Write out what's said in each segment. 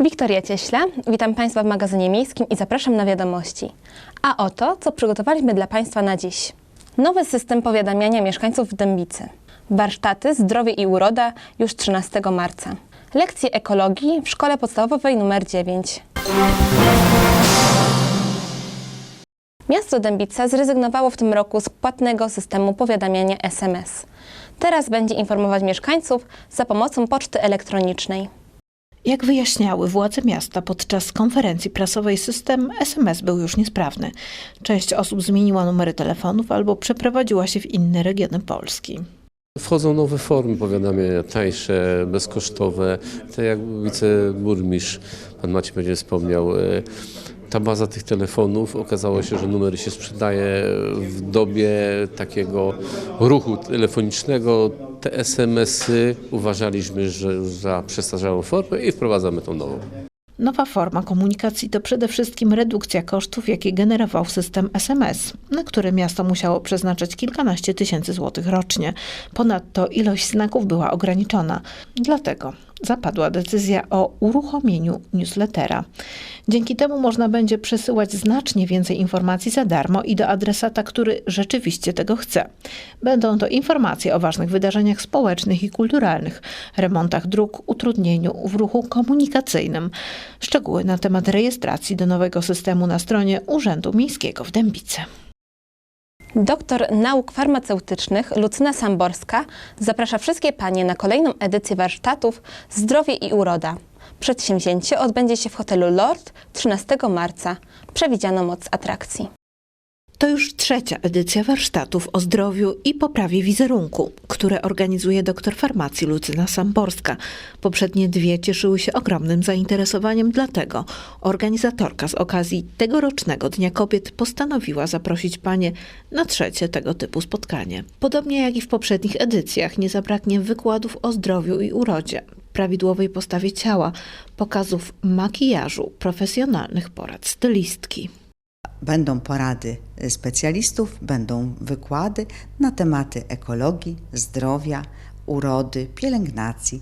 Wiktoria Cieśla, witam Państwa w magazynie miejskim i zapraszam na wiadomości. A oto, co przygotowaliśmy dla Państwa na dziś. Nowy system powiadamiania mieszkańców w Dębicy. Warsztaty Zdrowie i Uroda już 13 marca. Lekcje ekologii w szkole podstawowej nr 9. Miasto Dębica zrezygnowało w tym roku z płatnego systemu powiadamiania SMS. Teraz będzie informować mieszkańców za pomocą poczty elektronicznej. Jak wyjaśniały władze miasta podczas konferencji prasowej, system SMS był już niesprawny. Część osób zmieniła numery telefonów albo przeprowadziła się w inne regiony Polski. Wchodzą nowe formy powiadamiania, tańsze, bezkosztowe. Tak jak wiceburmistrz, pan Maciej będzie wspomniał, e, ta baza tych telefonów, okazało się, że numery się sprzedaje w dobie takiego ruchu telefonicznego. Te SMS-y uważaliśmy, że za przestarzałą formę i wprowadzamy tą nową. Nowa forma komunikacji to przede wszystkim redukcja kosztów, jakie generował system SMS, na który miasto musiało przeznaczyć kilkanaście tysięcy złotych rocznie. Ponadto ilość znaków była ograniczona. Dlatego zapadła decyzja o uruchomieniu newslettera. Dzięki temu można będzie przesyłać znacznie więcej informacji za darmo i do adresata, który rzeczywiście tego chce. Będą to informacje o ważnych wydarzeniach społecznych i kulturalnych, remontach dróg, utrudnieniu w ruchu komunikacyjnym. Szczegóły na temat rejestracji do nowego systemu na stronie Urzędu Miejskiego w Dębicy. Doktor nauk farmaceutycznych Lucyna Samborska zaprasza wszystkie panie na kolejną edycję warsztatów Zdrowie i Uroda. Przedsięwzięcie odbędzie się w hotelu Lord 13 marca. Przewidziano moc atrakcji. To już trzecia edycja warsztatów o zdrowiu i poprawie wizerunku, które organizuje doktor farmacji Lucyna Samborska. Poprzednie dwie cieszyły się ogromnym zainteresowaniem, dlatego organizatorka z okazji tegorocznego Dnia Kobiet postanowiła zaprosić panie na trzecie tego typu spotkanie. Podobnie jak i w poprzednich edycjach nie zabraknie wykładów o zdrowiu i urodzie, prawidłowej postawie ciała, pokazów makijażu, profesjonalnych porad stylistki. Będą porady specjalistów, będą wykłady na tematy ekologii, zdrowia, urody, pielęgnacji.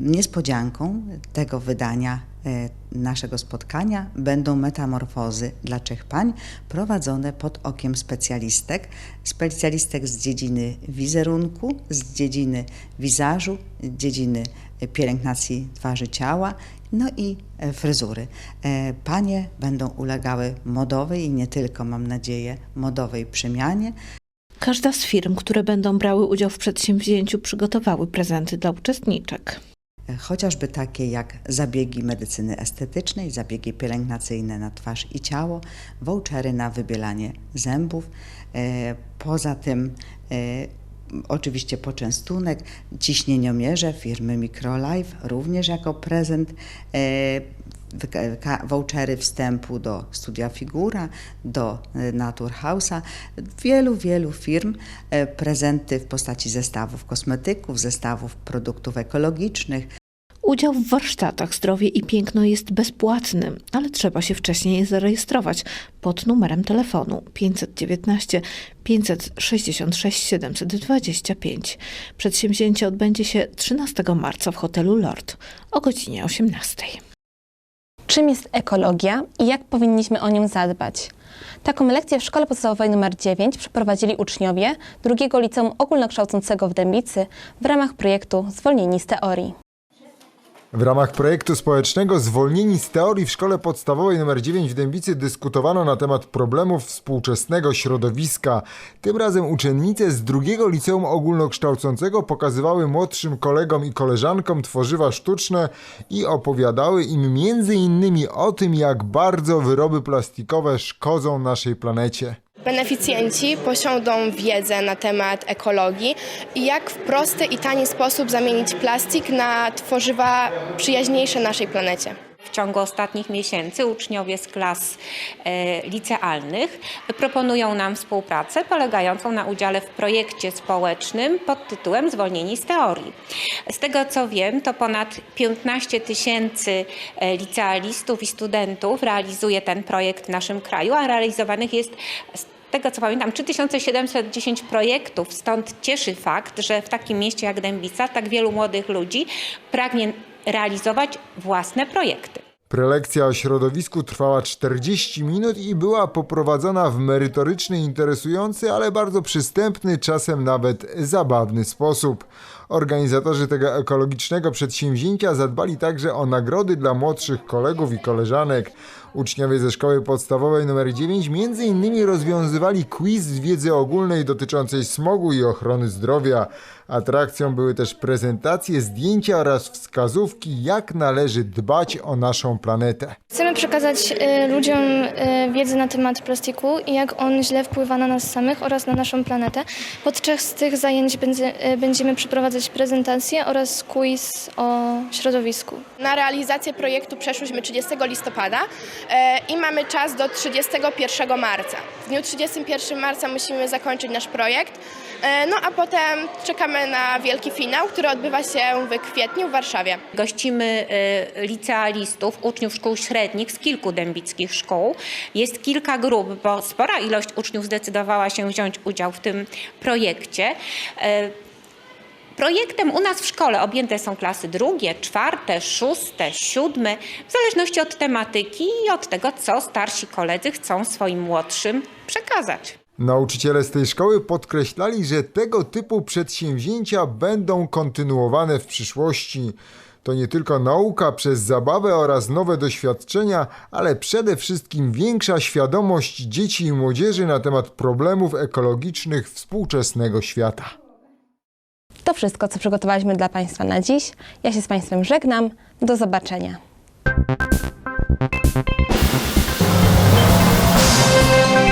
Niespodzianką tego wydania e, naszego spotkania będą metamorfozy dla trzech pań prowadzone pod okiem specjalistek. Specjalistek z dziedziny wizerunku, z dziedziny wizażu, z dziedziny pielęgnacji twarzy ciała, no i e, fryzury. E, Panie będą ulegały modowej i nie tylko, mam nadzieję, modowej przemianie. Każda z firm, które będą brały udział w przedsięwzięciu, przygotowały prezenty dla uczestniczek. E, Chociażby takie jak zabiegi medycyny estetycznej, zabiegi pielęgnacyjne na twarz i ciało, vouchery na wybielanie zębów. Poza tym oczywiście poczęstunek, ciśnieniomierze firmy Microlife również jako prezent. e, Vouchery wstępu do studia Figura, do e, Naturhausa, wielu, wielu firm, e, prezenty w postaci zestawów kosmetyków, zestawów produktów ekologicznych, Udział w warsztatach Zdrowie i Piękno jest bezpłatny, ale trzeba się wcześniej zarejestrować pod numerem telefonu 519 566 725. Przedsięwzięcie odbędzie się 13 marca w hotelu Lord o godzinie 18. Czym jest ekologia i jak powinniśmy o nią zadbać? Taką lekcję w szkole podstawowej nr 9 przeprowadzili uczniowie drugiego liceum ogólnokształcącego w Dębicy w ramach projektu Zwolnieni z teorii. W ramach projektu społecznego Zwolnieni z teorii w szkole podstawowej nr 9 w Dębicy dyskutowano na temat problemów współczesnego środowiska. Tym razem uczennice z drugiego liceum ogólnokształcącego pokazywały młodszym kolegom i koleżankom tworzywa sztuczne i opowiadały im między innymi o tym, jak bardzo wyroby plastikowe szkodzą naszej planecie. Beneficjenci posiądą wiedzę na temat ekologii i jak w prosty i tani sposób zamienić plastik na tworzywa przyjaźniejsze naszej planecie. W ciągu ostatnich miesięcy uczniowie z klas e, licealnych proponują nam współpracę polegającą na udziale w projekcie społecznym pod tytułem Zwolnieni z teorii. Z tego co wiem, to ponad 15 tysięcy e, licealistów i studentów realizuje ten projekt w naszym kraju, a realizowanych jest tego co pamiętam 3710 projektów, stąd cieszy fakt, że w takim mieście jak Dębica tak wielu młodych ludzi pragnie realizować własne projekty. Prelekcja o środowisku trwała 40 minut i była poprowadzona w merytoryczny, interesujący, ale bardzo przystępny, czasem nawet zabawny sposób. Organizatorzy tego ekologicznego przedsięwzięcia zadbali także o nagrody dla młodszych kolegów i koleżanek. Uczniowie ze szkoły podstawowej nr 9 między innymi rozwiązywali quiz z wiedzy ogólnej dotyczącej smogu i ochrony zdrowia. Atrakcją były też prezentacje, zdjęcia oraz wskazówki, jak należy dbać o naszą planetę. Chcemy przekazać e, ludziom e, wiedzę na temat plastiku i jak on źle wpływa na nas samych oraz na naszą planetę. Podczas tych zajęć będzie, e, będziemy przeprowadzać prezentacje oraz quiz o środowisku. Na realizację projektu przeszłyśmy 30 listopada e, i mamy czas do 31 marca. W dniu 31 marca musimy zakończyć nasz projekt, e, no a potem czekamy na wielki finał, który odbywa się w kwietniu w Warszawie. Gościmy y, licealistów, uczniów szkół średnich z kilku dębickich szkół. Jest kilka grup, bo spora ilość uczniów zdecydowała się wziąć udział w tym projekcie. Projektem u nas w szkole objęte są klasy drugie, czwarte, szóste, siódme, w zależności od tematyki i od tego, co starsi koledzy chcą swoim młodszym przekazać. Nauczyciele z tej szkoły podkreślali, że tego typu przedsięwzięcia będą kontynuowane w przyszłości. To nie tylko nauka przez zabawę oraz nowe doświadczenia, ale przede wszystkim większa świadomość dzieci i młodzieży na temat problemów ekologicznych współczesnego świata. To wszystko, co przygotowaliśmy dla Państwa na dziś. Ja się z Państwem żegnam. Do zobaczenia. Thank you.